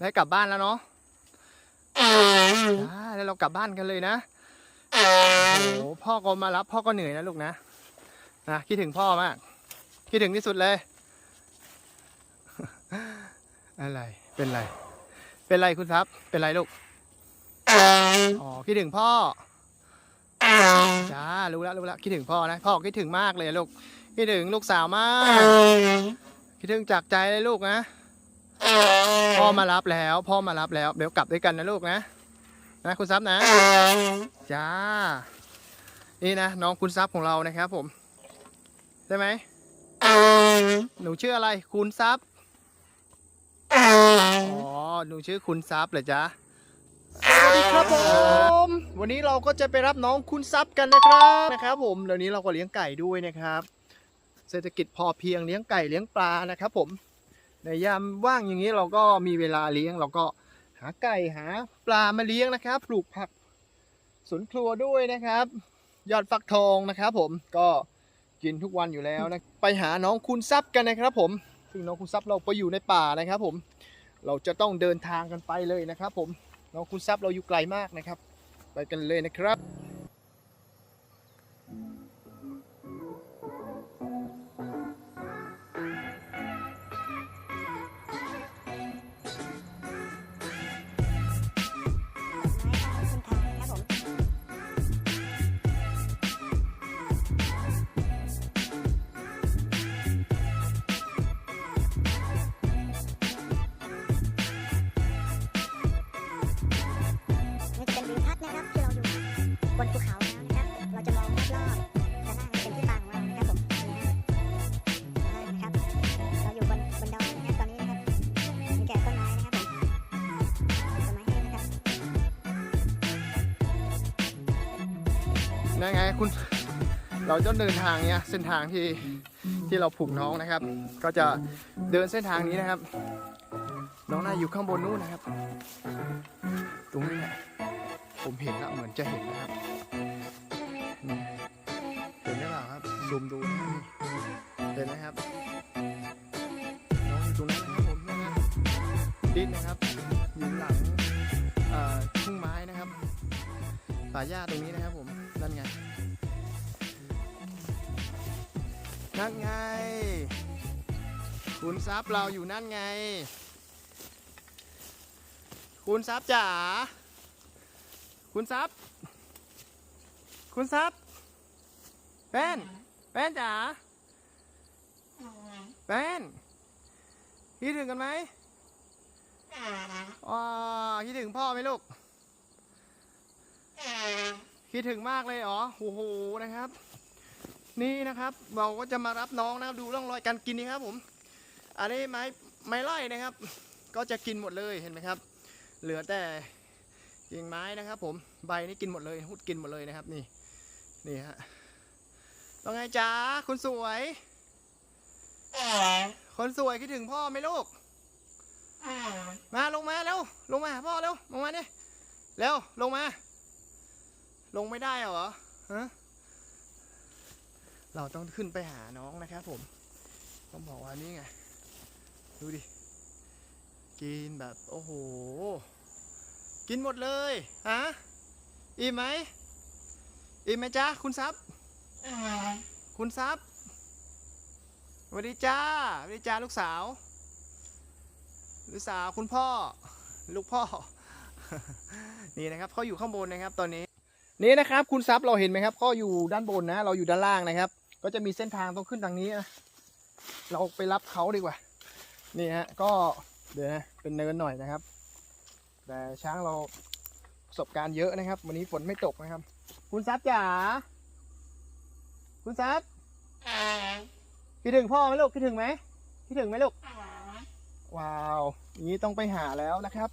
ได้กลับบ้านแล้วเนาะแล้วเรากลับบ้านกันเลยนะโอ้โหพ่อก็มารับพ่อก็เหนื่อยนะลูกนะนะคิดถึงพ่อมาก คิดถึงที่สุดเลย อะไร เป็นไร เป็นไรคุณทรัพย์เป็นไรลูก อ๋อ คิดถึงพ่อ จ้า รู้แล้วรู้แล้วคิดถึงพ่อนะ พ่อคิดถึงมากเลยลูก คิดถึงลูกสาวมาก คิดถึงจากใจเลยลูกนะ พ่อมารับแล้วพ่อมารับแล้ว เดี๋ยวกลับด้วยกันนะลูกนะ นะคุณซับนะ จ้า นี่นะน้องคุณซับของเรานะครับผม ใช่ไหม หนูชื่ออะไรคุณซับอ๋อ หนูชื่อคุณซับเหรอจ๊ะสวัสดีครับผมวันนี้เราก็จะไปรับน้องคุณซับกันนะครับนะครับผมเดี๋ยวนี้เราก็เลี้ยงไก่ด้วยนะครับ เศรษฐกิจพอเพียงเลี้ยงไก่เลี้ยงปลานะครับผม ในยามว่างอย่างนี้เราก็มีเวลาเลี้ยง เราก็หาไก่หาปลามาเลี้ยงนะครับ ปลูกผักสวนครัวด้วยนะครับ ยอดฟักทองนะครับ ผมก็กินทุกวันอยู่แล้วนะไปหาน้องคุณซับกันนะครับ ผมซึ่งน้องคุณซับเราไปอยู่ในป่านะครับ ผม เราจะต้องเดินทางกันไปเลยนะครับ ผมน้องคุณซับเราอยู่ไกลมากนะครับ ไปกันเลยนะครับ เราจะเดินทางเนี้ยเส้นทางที่ที่เราผูกน้องนะครับ ก็จะเดินเส้นทางนี้นะครับ น้องน่าอยู่ข้างบนนู้นนะครับ ตรงนี้แหละผมเห็นแล้วเหมือนจะเห็นนะครับเห็นหรือเปล่าครับซูมดูนะครับนี่เห็นไหมครับน้องอยู่ตรงนั้นนะครับผมนั่นนะดินนะครับอยู่หลังเอ่อทุ่งไม้นะครับป่าหญ้าตรงนี้นะครับผม นั่นไง คุณซับเราอยู่นั่นไง คุณซับจ๋า คุณซับ คุณซับแป้นแป้นจ๋าแป้นคิดถึงกันไหมอ๋อคิดถึงพ่อไหมลูก คิดถึงมากเลยเหรอโอ้โหนะครับ นี่นะครับ เราก็จะมารับน้องนะครับดูร่องรอยการกินนี่ครับผมอันนี้ไม้ไม้ไล่นะครับ ก็จะกินหมดเลยเห็นไหมครับ เหลือแต่กิ่งไม้นะครับ ผมใบนี่กินหมดเลยหุดกินหมดเลยนะครับนี่นี่ฮะว่าไงจ๊ะคนสวย คนสวยคิดถึงพ่อไหมลูกมาลงมาเร็วลงมาหาพ่อเร็วลงมาเนี่ยเร็วลงมา ลงไม่ได้เหรอฮะ เราต้องขึ้นไปหาน้องนะครับผมต้องบอกว่านี่ไง ดูดิ กินแบบ โอ้โห กินหมดเลยฮะอิ่มไหมอิ่มไหมจ๊ะ คุณซับคุณซับสวัสดีจ้าสวัสดีจ้าลูกสาว ลูกสาวคุณพ่อ ลูกพ่อ นี่นะครับเขาอยู่ข้างบนนะครับ ตอนนี้นี่นะครับ คุณซับเราเห็นไหมครับเขาอยู่ด้านบนนะ เราอยู่ด้านล่างนะครับ ก็จะมีเส้นทางต้องขึ้นทางนี้นะเราไปรับเขาดีกว่า นี่ฮะก็เดี๋ยวนะเป็นเนินหน่อยนะครับ แต่ช้างเราประสบการณ์เยอะนะครับ วันนี้ฝนไม่ตกนะครับ คุณซับจ๋าคุณซับคิดถึงพ่อไหมลูกคิดถึงไหมคิดถึงไหมลูกว้าวอย่างนี้ต้องไปหาแล้วนะครับ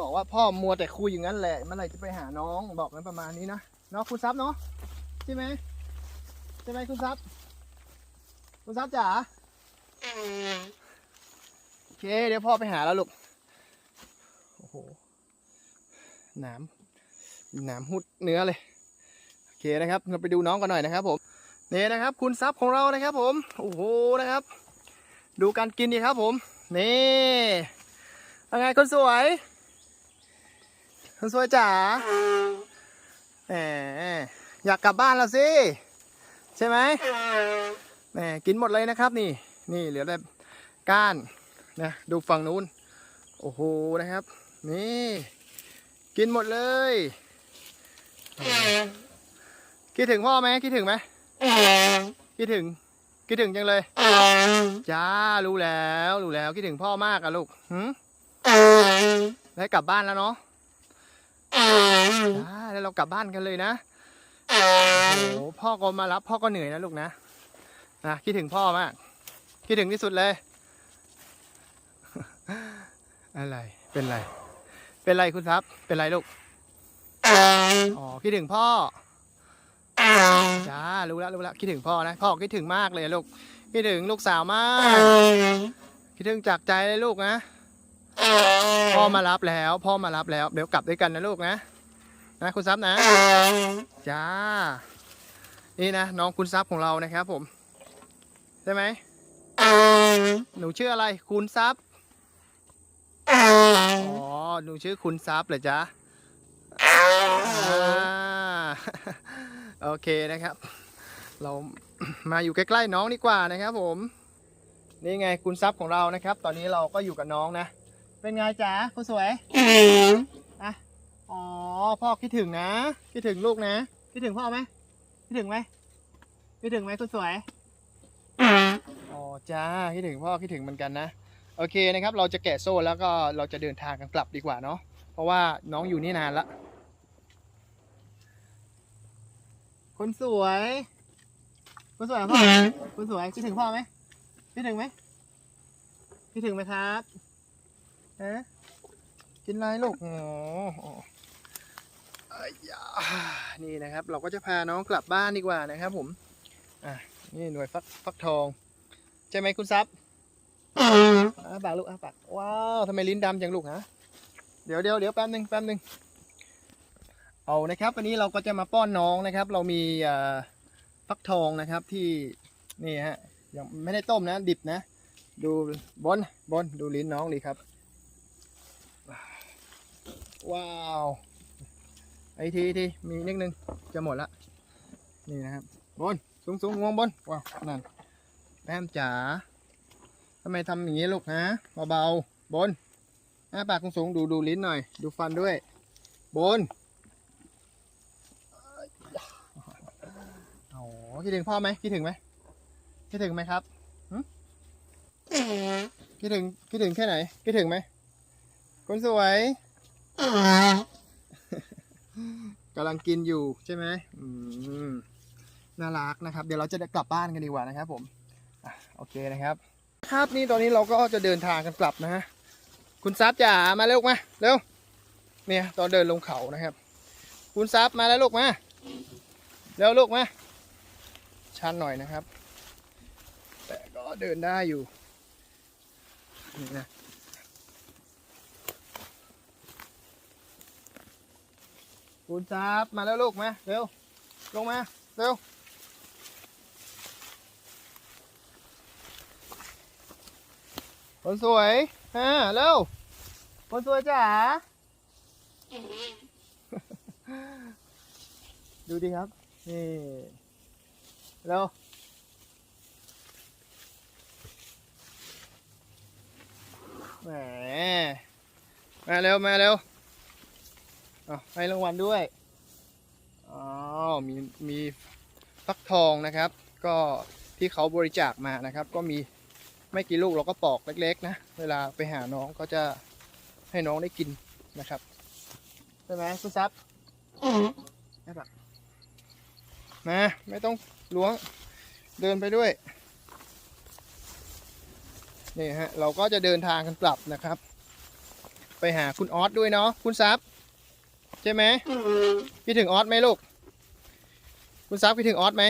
บอกว่าพ่อมัวแต่คุยอย่างนั้นแหละเมื่อไหร่จะไปหาน้องบอกกันประมาณนี้นะ เนาะคุณซับเนาะใช่ไหมใช่ไหมคุณซับคุณซับจ๋าโอเค เดี๋ยวพ่อไปหาแล้วลูกโอ้โหหนามหนามหุดเนื้อเลยโอเคนะครับ เราไปดูน้องกันหน่อยนะครับผมนี่นะครับ คุณซับของเรานะครับ ผมโอ้โหนะครับ ดูการกินดีครับ ผมนี่ยังไงคนสวยคนสวยจ๋า แหมอยากกลับบ้านแล้วสิ ใช่ไหมแหมกินหมดเลยนะครับนี่ นี่เหลือแต่ก้านนะดูฝั่งนู้น โอ้โหนะครับ นี่ กินหมดเลย คิดถึงพ่อไหมคิดถึงไหมคิดถึงคิดถึงจังเลยจ้ารู้แล้วรู้แล้วคิดถึงพ่อมากอะลูกหืมได้กลับบ้านแล้วเนาะ แล้วเรากลับบ้านกันเลยนะโอ้โหพ่อก็มารับพ่อก็เหนื่อยนะลูกนะนะคิดถึงพ่อมาก คิดถึงที่สุดเลย อะไร เป็นไร เป็นไรคุณครับเป็นไรลูก อ๋อ คิดถึงพ่อ จ้า รู้แล้วรู้แล้วคิดถึงพ่อนะ พ่อคิดถึงมากเลยลูก คิดถึงลูกสาวมาก คิดถึงจากใจเลยลูกนะ พ่อมารับแล้ว พ่อมารับแล้ว เดี๋ยวกลับด้วยกันนะลูกนะ นะคุณซับนะ จ้า นี่นะน้องคุณซับของเรานะครับผม ใช่ไหม หนูชื่ออะไร คุณซับอ๋อ หนูชื่อคุณซับเหรอจ๊ะโอเคนะครับ เรามาอยู่ใกล้ๆน้องดีกว่านะครับผม นี่ไงคุณซับของเรานะครับ ตอนนี้เราก็อยู่กับน้องนะ เป็นไงจ๊ะคุณสวยอะอ๋อ พ่อคิดถึงนะ คิดถึงลูกนะ คิดถึงพ่อไหมคิดถึงไหมคิดถึงไหมคุณสวยอ๋อจ้าคิดถึงพ่อคิดถึงเหมือนกันนะ โอเคนะครับ เราจะแกะโซ่แล้วก็เราจะเดินทางกันกลับดีกว่าเนาะ เพราะว่าน้องอยู่นี่นานละ คนสวย คนสวยพ่อ คนสวยคิดถึงพ่อไหมคิดถึงไหมคิดถึงไหมครับ ฮะกินไรลูกโอ้โหเอ้ยานี่นะครับ เราก็จะพาน้องกลับบ้านดีกว่านะครับผม อะ นี่หน่วยฟักฟักทอง ใช่ไหมคุณซับอาปากลูกอาปาก ว้าวทำไมลิ้นดำจังลูกฮะ เดี๋ยวเดี๋ยวเดี๋ยวแป๊บหนึ่งแป๊บหนึ่งเอานะครับ วันนี้เราก็จะมาป้อนน้องนะครับ เรามีอ่อฟักทองนะครับที่นี่ฮะยังไม่ได้ต้มนะ ดิบนะ ดูบนบนดูลิ้นน้องดีครับ ว้าวไอทีทีมีนิดนึงจะหมดละนี่นะครับบนสูงสูงงวงบนว้าวนั่นแป้มจ๋าทำไมทำอย่างนี้ลูกฮะเบาๆบนหน้าปากสูงดูดูลิ้นหน่อย ดูฟันด้วย บนโอ้คิดถึงพ่อไหมคิดถึงไหมคิดถึงไหมครับคิดถึงคิดถึงแค่ไหนคิดถึงไหมคนสวย กำลังกินอยู่ใช่ไหมอืมน่ารักนะครับ เดี๋ยวเราจะกลับบ้านกันดีกว่านะครับ ผมอะโอเคนะครับ ครับนี่ตอนนี้เราก็จะเดินทางกันกลับนะฮะคุณซับจ๋ามาเร็วมาเร็วเนี่ยตอนเดินลงเขานะครับ คุณซับมาแล้วลูกมาเร็วลูกมาชันหน่อยนะครับ แต่ก็เดินได้อยู่นี่นะ คุณซับมาแล้วลูกมาเร็วลงมาเร็วคนสวยอ่าเร็วคนสวยจ๋าดูดิครับ นี่เร็วแหมมาเร็ว มาเร็ว อาให้รางวัลด้วยอ๋อมีมีฟักทองนะครับ ก็ที่เขาบริจาคมานะครับ ก็มีไม่กี่ลูกเราก็ปอกเล็ก ๆ นะ เวลาไปหาน้องก็จะให้น้องได้กินนะครับใช่ไหมคุณซับไม่ปะมาไม่ต้องล้วงเดินไปด้วยนี่ฮะเราก็จะเดินทางกันกลับนะครับ ไปหาคุณออสด้วยเนาะคุณซับ ใช่ไหมคิดถึงออสไหมลูก คุณซับคิดถึงออสไหม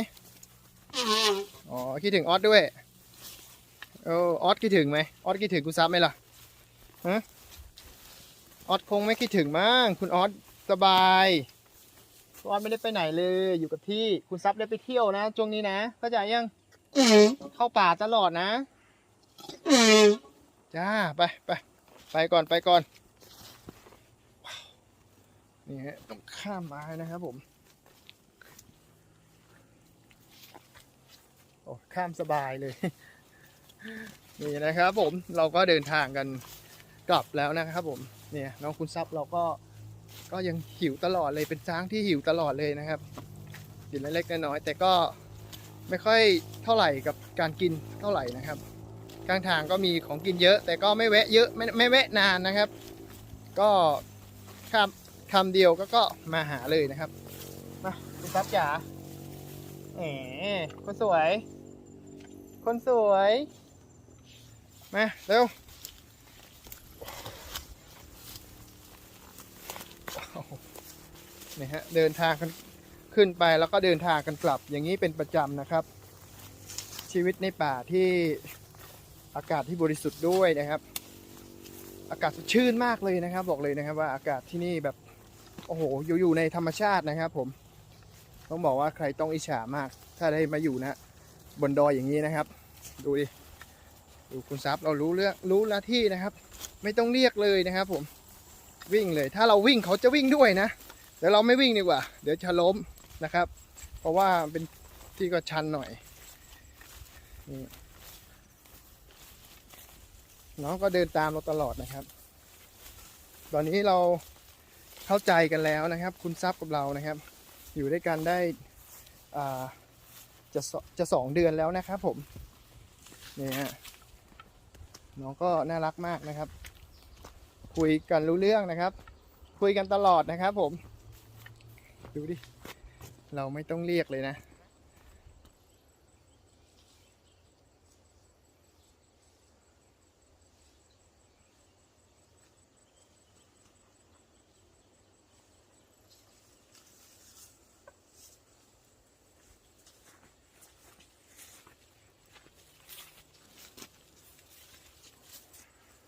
อ๋อคิดถึงออสด้วยเออออสคิดถึงไหมออสคิดถึงคุณซับไหมล่ะฮะออสคงไม่คิดถึงมั้งคุณออสสบายคุณออสไม่ได้ไปไหนเลยอยู่กับที่คุณซับได้ไปเที่ยวนะช่วงนี้นะเข้าใจยังเข้าป่าตลอดนะจ้าไปไปไปก่อนไปก่อนว้าว นี่ฮะต้องข้ามไมานะครับผมโอ้ข้ามสบายเลย นี่นะครับผมเราก็เดินทางกันกลับแล้วนะครับผมเนี่ยน้องคุณซับเราก็ก็ยังหิวตลอดเลยเป็นช้างที่หิวตลอดเลยนะครับกินเล็กๆน้อยๆแต่ก็ไม่ค่อยเท่าไหร่กับการกินเท่าไหร่นะครับกลางทางก็มีของกินเยอะ แต่ก็ไม่แวะเยอะไม่ไม่แวะนานนะครับ ก็คำ คำเดียวก็ก็มาหาเลยนะครับ มาคุณซับจ๋าแหมคนสวย คนสวย มาเร็วนี่ฮะเดินทางกันขึ้นไปแล้วก็เดินทางกันกลับอย่างนี้เป็นประจำนะครับ ชีวิตในป่าที่อากาศที่บริสุทธิ์ด้วยนะครับ อากาศสดชื่นมากเลยนะครับ บอกเลยนะครับว่าอากาศที่นี่แบบ โอ้โหอยู่อยู่ในธรรมชาตินะครับ ผม ต้องบอกว่าใครต้องอิจฉามาก ถ้าได้มาอยู่นะบนดอยอย่างนี้นะครับ ดูดิดูคุณซับเรารู้เรื่องรู้หน้าที่นะครับ ไม่ต้องเรียกเลยนะครับ ผมวิ่งเลย ถ้าเราวิ่งเขาจะวิ่งด้วยนะเดี๋ยวเราไม่วิ่งดีกว่า เดี๋ยวจะล้มนะครับ เพราะว่าเป็นที่ก็ชันหน่อยน้องก็เดินตามเราตลอดนะครับ ตอนนี้เรา เข้าใจกันแล้วนะครับ คุณซับกับเรานะครับ อยู่ด้วยกันได้จะจะสองเดือนแล้วนะครับผมนี่ฮะน้องก็น่ารักมากนะครับ คุยกันรู้เรื่องนะครับ คุยกันตลอดนะครับผม ดูดิ เราไม่ต้องเรียกเลยนะ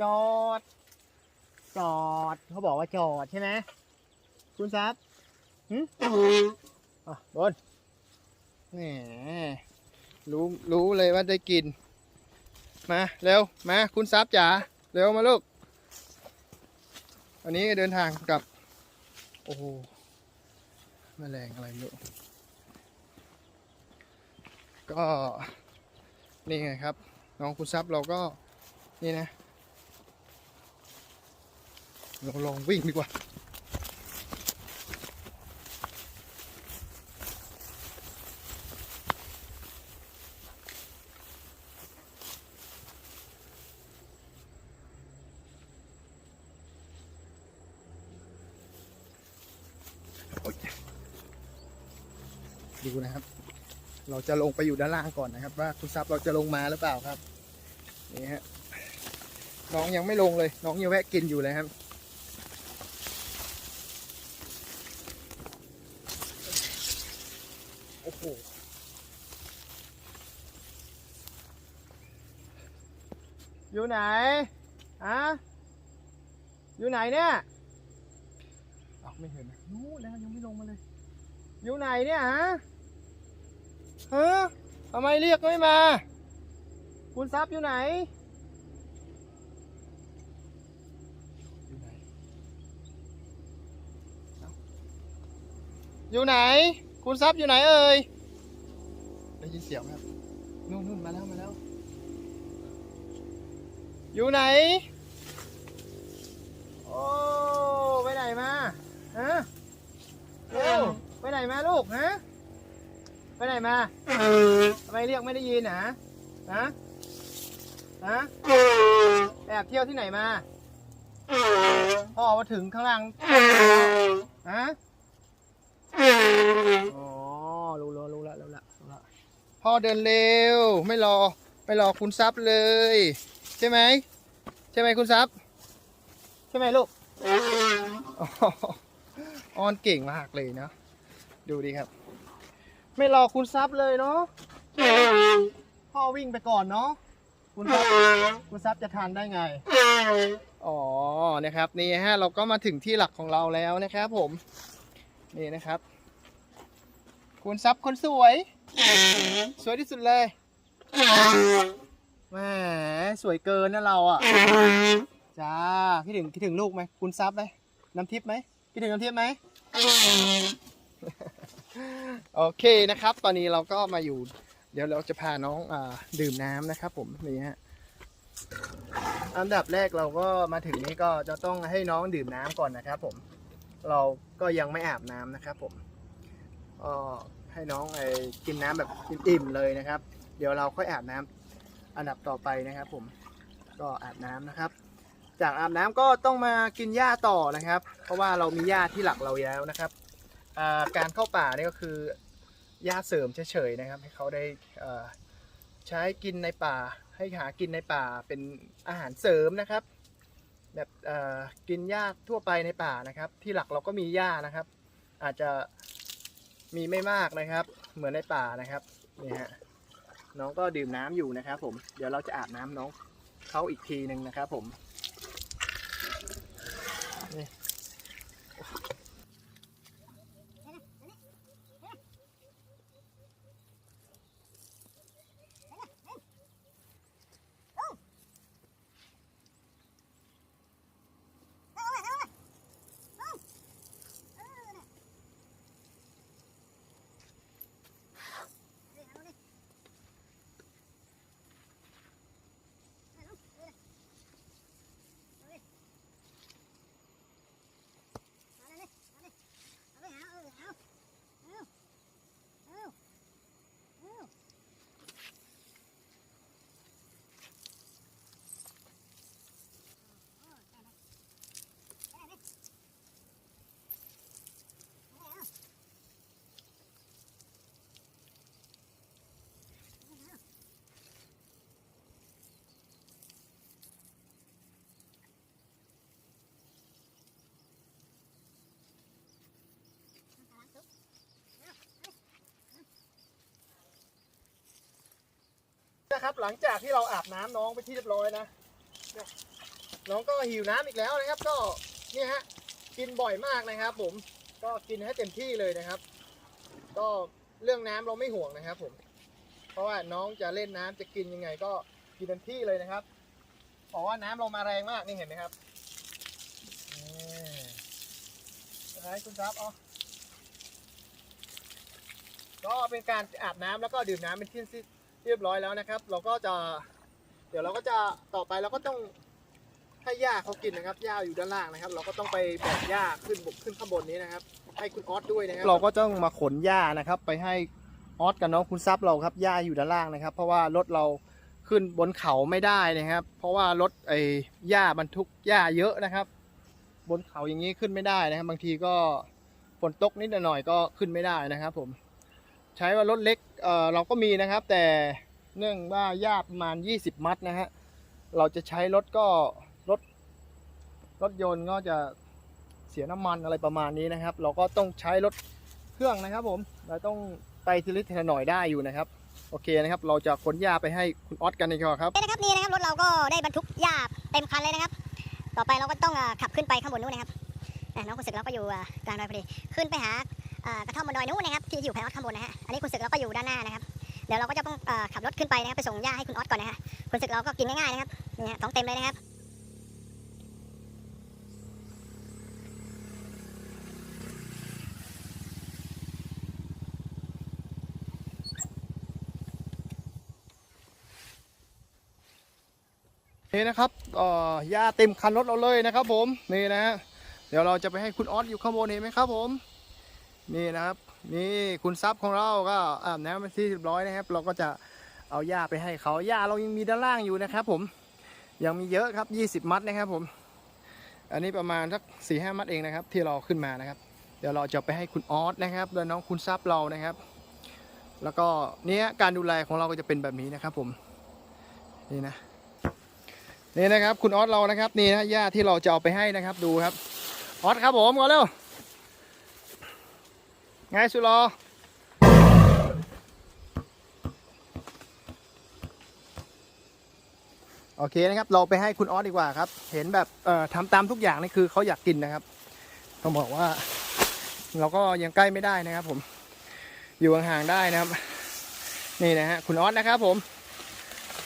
จอด จอด เขาบอกว่าจอดใช่ไหมคุณซับหืมอะบนแหมรู้รู้เลยว่าได้กิน มาเร็ว มาคุณซับจ๋าเร็วมาลูก วันนี้เดินทางกับ โอ้โหแมลงอะไรไม่รู้ก็นี่ไงครับ น้องคุณซับเราก็นี่นะ เราลองวิ่งดีกว่า ดูนะครับ เราจะลงไปอยู่ด้านล่างก่อนนะครับ ว่าคุณซับเราจะลงมาหรือเปล่าครับ นี่ฮะน้องยังไม่ลงเลย น้องยังแวะกินอยู่เลยครับ โอ้โห อยู่ไหนอะอยู่ไหนเนี่ยอาวไม่เห็นนะนู้นแล้วยังไม่ลงมาเลย อยู่ไหนเนี่ยฮะฮะทำไมเรียกไม่มา คุณซับอยู่ไหน อยู่ไหนเอ้าอยู่ไหน คุณซับอยู่ไหนเอ่ย ได้ยินเสียงไหมครับนู่นนู่นมาแล้วมาแล้ว อยู่ไหน โอ้ไปไหนมาฮะเร็วไปไหนมาลูกฮะไปไหนมาทำไมเรียกไม่ได้ยินนะฮะฮะแอบเที่ยวที่ไหนมาพ่อมาถึงข้างล่างฮะอ๋อรู้แล้วรู้แล้วรู้แล้วรู้แล้วพ่อเดินเร็ว ไม่รอ ไม่รอคุณซับเลยใช่ไหมใช่ไหมคุณซับใช่ไหมลูกอ๋อออนเก่งมากเลยเนาะดูดีครับ ไม่รอคุณซับเลยเนาะพ่อวิ่งไปก่อนเนาะคุณซับคุณซับจะทานได้ไงอ๋อนะครับนี่ฮะเราก็มาถึงที่หลักของเราแล้วนะครับ ผมนี่นะครับ คุณซับคนสวย สวยที่สุดเลย แหมสวยเกินนะเราอะจ้าคิดถึงคิดถึงลูกไหมคุณซับไหมน้ำทิพย์ไหมคิดถึงน้ำทิพย์ไหมโอเคนะครับ ตอนนี้เราก็มาอยู่ เดี๋ยวเราจะพาน้องอดื่มน้ำนะครับ ผมนี่ฮะอันดับแรกเราก็มาถึงนี้ก็จะต้องให้น้องดื่มน้ำก่อนนะครับ ผม เราก็ยังไม่อาบน้ำนะครับ ผมก็ให้น้องไอ้กินน้ำแบบอิ่มๆเลยนะครับ เดี๋ยวเราค่อยอาบน้ำ อันดับต่อไปนะครับ ผมก็อาบน้ำนะครับ จากอาบน้ำก็ต้องมากินหญ้าต่อนะครับ เพราะว่าเรามีหญ้าที่หลักเราแล้วนะครับการเข้าป่านี่ก็คือหญ้าเสริมเฉยๆนะครับ ให้เขาได้ใช้กินในป่า ให้หากินในป่าเป็นอาหารเสริมนะครับ แบบกินหญ้าทั่วไปในป่านะครับ ที่หลักเราก็มีหญ้านะครับ อาจจะมีไม่มากนะครับ เหมือนในป่านะครับนี่ฮะ น้องก็ดื่มน้ำอยู่นะครับผม เดี๋ยวเราจะอาบน้ำน้องเขาอีกทีหนึ่งนะครับผม นะครับ หลังจากที่เราอาบน้ำน้องไปที่เรียบร้อยนะน้องก็หิวน้ำอีกแล้วนะครับ ก็เนี่ยฮะกินบ่อยมากนะครับ ผมก็กินให้เต็มที่เลยนะครับ ก็เรื่องน้ำเราไม่ห่วงนะครับ ผม เพราะว่าน้องจะเล่นน้ำจะกินยังไง ก็กินเต็มที่เลยนะครับเพราะว่าน้ำเรามาแรงมากนี่เห็นไหมครับนี่อะไรคุณครับอ๋อก็เป็นการอาบน้ำแล้วก็ดื่มน้ำเป็นที่ส เรียบร้อยแล้วนะครับ เราก็จะ เดี๋ยวเราก็จะต่อไปเราก็ต้องให้หญ้าเขากินนะครับหญ้าอยู่ด้านล่างนะครับ เราก็ต้องไปแบกหญ้าขึ้นบกขึ้นข้างบนนี้นะครับ ให้คุณออสด้วยนะครับเราก็ต้องมาขนหญ้านะครับ ไปให้ออสกับน้องคุณซับเราครับหญ้าอยู่ด้านล่างนะครับ เพราะว่ารถเราขึ้นบนเขาไม่ได้นะครับ เพราะว่ารถไอ้หญ้าบรรทุกหญ้าเยอะนะครับ บนเขาอย่างนี้ขึ้นไม่ได้นะครับ บางทีก็ฝนตกนิดหน่อยก็ขึ้นไม่ได้นะครับ ผม ใช้ว่ารถเล็กเอ่อเราก็มีนะครับ แต่เนื่องว่าหญ้าประมาณ 20 มัดนะฮะเราจะใช้รถก็รถรถยนต์ก็จะเสียน้ำมันอะไรประมาณนี้นะครับ เราก็ต้องใช้รถเครื่องนะครับผมเราต้องไปทีลิทีละหน่อยได้อยู่นะครับโอเคนะครับ เราจะขนหญ้าไปให้คุณออสกันดีกว่าครับโอคนะครับนี่นะครับรถเราก็ได้บรรทุกหญ้าเต็มคันเลยนะครับ ต่อไปเราก็ต้องขับขึ้นไปข้างบนนู้นนะครับน้องคุณศึกเราก็อยู่กลางดอยพอดีขึ้นไปหา กระท่อมบนดอยนู้นนะครับที่อยู่ภายนอข้างบนนะฮะอันนี้คุณศึกเราก็อยู่ด้านหน้านะครับเดี๋ยวเราก็จะต้องขับรถขึ้นไปนะครับไปส่งหญ้าให้คุณออสก่อนนะฮะคุณศึกเราก็กินง่ายๆนะครับนี่ฮะท้องเต็มเลยนะครับนี่นะครับเอ่อหญ้าเต็มคันรถเราเลยนะครับผมนี่นะฮะเดี๋ยวเราจะไปให้คุณออสอยู่ข้างบนเห็นไหมครับผม นี่นะครับ นี่คุณซับของเราก็อาบน้ำเป็นที่เรียบร้อยนะครับ เราก็จะเอาหญ้าไปให้เขาหญ้าเรายังมีด้านล่างอยู่นะครับ ผมยังมีเยอะครับ 20 มัดนะครับผม อันนี้ประมาณสักสี่ห้ามัดเองนะครับ ที่เราขึ้นมานะครับ เดี๋ยวเราจะไปให้คุณออสนะครับ และน้องคุณซับเรานะครับ แล้วก็เนี้ยการดูแลของเราก็จะเป็นแบบนี้นะครับ ผมนี่นะนี่นะครับ คุณออสเรานะครับ นี่นะหญ้าที่เราจะเอาไปให้นะครับ ดูครับออสครับผมก่อนเร็ว ไงสุรอโอเคนะครับ เราไปให้คุณออสดีกว่าครับ เห็นแบบเอ่อทำตามทุกอย่างนี่คือเขาอยากกินนะครับต้องบอกว่า เราก็ยังใกล้ไม่ได้นะครับ ผม อยู่ห่างๆได้นะครับ นี่นะฮะคุณออสนะครับ ผม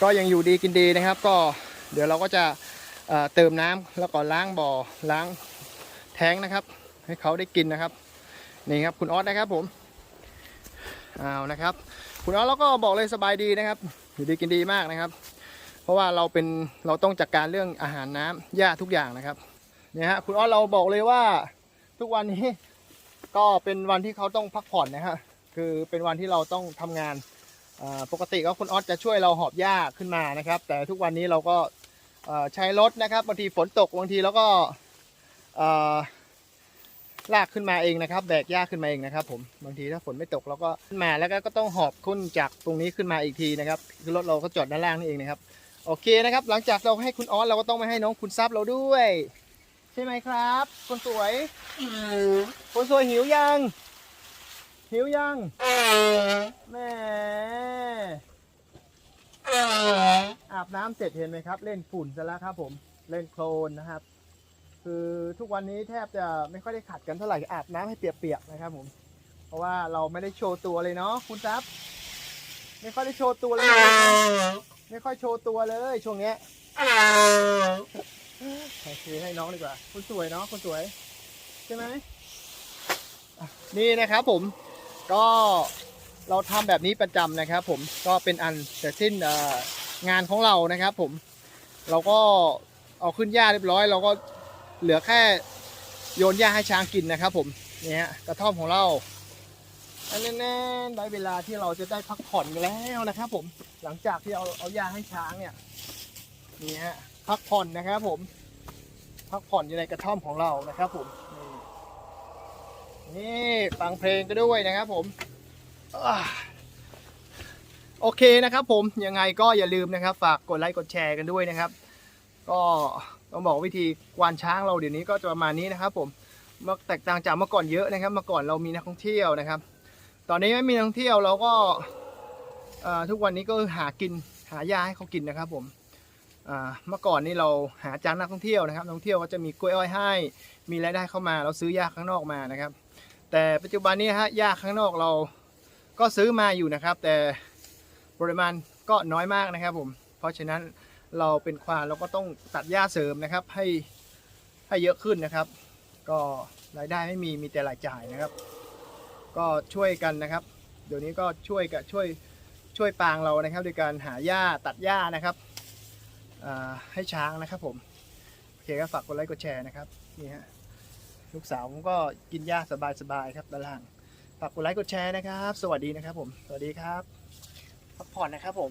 ก็ยังอยู่ดีกินดีนะครับ ก็เดี๋ยวเราก็จะเเติมน้ำแล้วก็ล้างบ่อล้างแท้งนะครับ ให้เขาได้กินนะครับ นี่ครับคุณออสนะครับผมเอานะครับ คุณออสเราก็บอกเลยสบายดีนะครับอยู่ดีกินดีมากนะครับ เพราะว่าเราเป็นเราต้องจัดการเรื่องอาหารน้ำหญ้าทุกอย่างนะครับเนี่ยฮะคุณออสเราบอกเลยว่าทุกวันนี้ก็เป็นวันที่เขาต้องพักผ่อนนะฮะคือเป็นวันที่เราต้องทำงานปกติก็คุณออสจะช่วยเราหอบหญ้าขึ้นมานะครับ แต่ทุกวันนี้เราก็ใช้รถนะครับบางทีฝนตกบางทีเราก็ ลากขึ้นมาเองนะครับ แบกหญ้าขึ้นมาเองนะครับ ผมบางทีถ้าฝนไม่ตกเราก็ขึ้นมาแล้วก็ก็ต้องหอบขึ้นจากตรงนี้ขึ้นมาอีกทีนะครับคือรถเราก็จอดด้านล่างนี่เองนะครับโอเคนะครับ หลังจากเราให้คุณออสเราก็ต้องมาให้น้องคุณซับเราด้วย ใช่ไหมครับ คนสวยคนสวยหิวยังหิวยังแม่อาบน้ำเสร็จเห็นไหมครับ เล่นฝุ่นซะแล้วครับผมเล่นโคลนนะครับ คือทุกวันนี้แทบจะไม่ค่อยได้ขัดกันเท่าไหร่อาบน้ำให้เปียกๆนะครับผม เพราะว่าเราไม่ได้โชว์ตัวเลยเนาะคุณซับไม่ค่อยได้โชว์ตัวเลย ไม่ค่อยโชว์ตัวเลยช่วงเนี้ยโอเคให้น้องดีกว่าคุณสวยเนาะคุณสวย ใช่ไหมนี่นะครับผมก็เราทำแบบนี้ประจำนะครับ ผมก็เป็นอันเสร็จสิ้นงานของเรานะครับ ผม เราก็เอาขึ้นหญ้าเรียบร้อย เราก็ เหลือแค่โยนหญ้าให้ช้างกินนะครับ ผมนี่ฮะกระท่อมของเราอันแน่ๆได้เวลาที่เราจะได้พักผ่อนแล้วนะครับ ผมหลังจากที่เอาเอาหญ้าให้ช้างเนี่ยนี่ฮะพักผ่อนนะครับ ผม พักผ่อนอยู่ในกระท่อมของเรานะครับ ผมนี่ฟังเพลงก็ด้วยนะครับ ผมโอเคนะครับ ผมยังไงก็อย่าลืมนะครับ ฝากกดไลค์กดแชร์กันด้วยนะครับ ก็ ต้องบอกวิธีกวานช้างเราเดี๋ยวนี้ก็จะประมาณนี้นะครับ ผมมื่อแตกต่างจากเมื่อก่อนเยอะนะครับ เมื่อก่อนเรามีนักท่องเที่ยวนะครับ ตอนนี้ไม่มีนักท่องเที่ยวเราก็ทุกวันนี้ก็หากินหายาให้เขากินนะครับ ผมเมื่อก่อนนี่เราหาจ้างนักท่องเที่ยวนะครับนักท่องเที่ยวก็จะมีกล้วยอ้อยให้ มีรายได้เข้ามา เราซื้อยาข้างนอกมานะครับ แต่ปัจจุบันนี้ฮะยาข้างนอกเราก็ซื้อมาอยู่นะครับ แต่ปริมาณก็น้อยมากนะครับผม เพราะฉะนั้น เราเป็นควานเราก็ต้องตัดหญ้าเสริมนะครับ ให้ให้เยอะขึ้นนะครับ ก็รายได้ไม่มีมีแต่รายจ่ายนะครับ ก็ช่วยกันนะครับ เดี๋ยวนี้ก็ช่วยกับช่วยช่วยปางเรานะครับโดยการหาหญ้าตัดหญ้านะครับให้ช้างนะครับผมโอเคก็ฝากกดไลค์กดแชร์นะครับนี่ฮะลูกสาวผมก็กินหญ้าสบายๆครับด้านล่างฝากกดไลค์กดแชร์นะครับ สวัสดีนะครับผมสวัสดีครับพักผ่อนนะครับผม